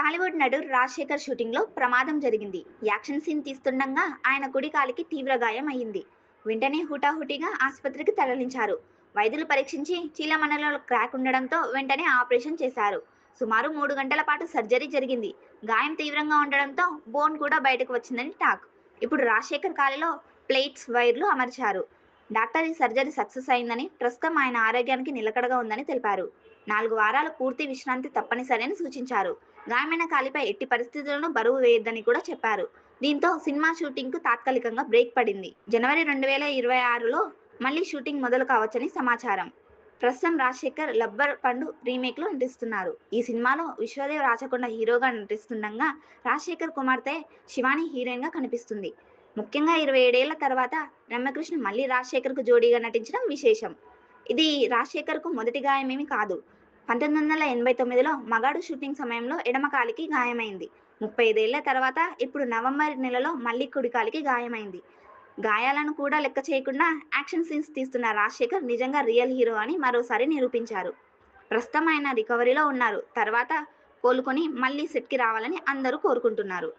టాలీవుడ్ నటుడు రాజశేఖర్ షూటింగ్లో ప్రమాదం జరిగింది. యాక్షన్ సీన్ తీస్తుండగా ఆయన కుడి కాలికి తీవ్ర గాయం అయింది. వెంటనే హుటాహుటిగా ఆసుపత్రికి తరలించారు. వైద్యులు పరీక్షించి చీలమణలో క్రాక్ ఉండడంతో వెంటనే ఆపరేషన్ చేశారు. సుమారు మూడు గంటల పాటు సర్జరీ జరిగింది. గాయం తీవ్రంగా ఉండడంతో బోన్ కూడా బయటకు వచ్చిందని టాక్. ఇప్పుడు రాజశేఖర్ కాలిలో ప్లేట్స్ వైర్లు అమర్చారు. డాక్టర్ ఈ సర్జరీ సక్సెస్ అయిందని ప్రస్తుతం ఆయన ఆరోగ్యానికి నిలకడగా ఉందని తెలిపారు. నాలుగు వారాలు పూర్తి విశ్రాంతి తప్పనిసరి అని సూచించారు. గాయమైన కాలిపై ఎట్టి పరిస్థితులను బరువు వేయొద్దని కూడా చెప్పారు. దీంతో సినిమా షూటింగ్కు తాత్కాలికంగా బ్రేక్ పడింది. జనవరి రెండు వేల ఇరవై ఆరులో మళ్ళీ షూటింగ్ మొదలు కావచ్చని సమాచారం. ప్రస్తుతం రాజశేఖర్ లబ్బర్ పండు రీమేక్లో నటిస్తున్నారు. ఈ సినిమాలో విశ్వదేవ్ రాచకొండ హీరోగా నటిస్తుండగా రాజశేఖర్ కుమార్తె శివాని హీరోయిన్గా కనిపిస్తుంది. ముఖ్యంగా ఇరవై ఏడేళ్ళ తర్వాత రమ్యకృష్ణ మళ్ళీ రాజశేఖర్కు జోడీగా నటించడం విశేషం. ఇది రాజశేఖర్కు మొదటి గాయమేమి కాదు. పంతొమ్మిది వందల ఎనభై తొమ్మిదిలో మగాడు షూటింగ్ సమయంలో ఎడమ కాలికి గాయమైంది. ముప్పై ఐదేళ్ళ తర్వాత ఇప్పుడు నవంబర్ నెలలో మళ్ళీ కుడి కాలికి గాయమైంది. గాయాలను కూడా లెక్క చేయకుండా యాక్షన్ సీన్స్ తీస్తున్న రాజశేఖర్ నిజంగా రియల్ హీరో అని మరోసారి నిరూపించారు. ప్రస్తుతం ఆయన రికవరీలో ఉన్నారు. తర్వాత కోలుకొని మళ్ళీ సెట్కి రావాలని అందరూ కోరుకుంటున్నారు.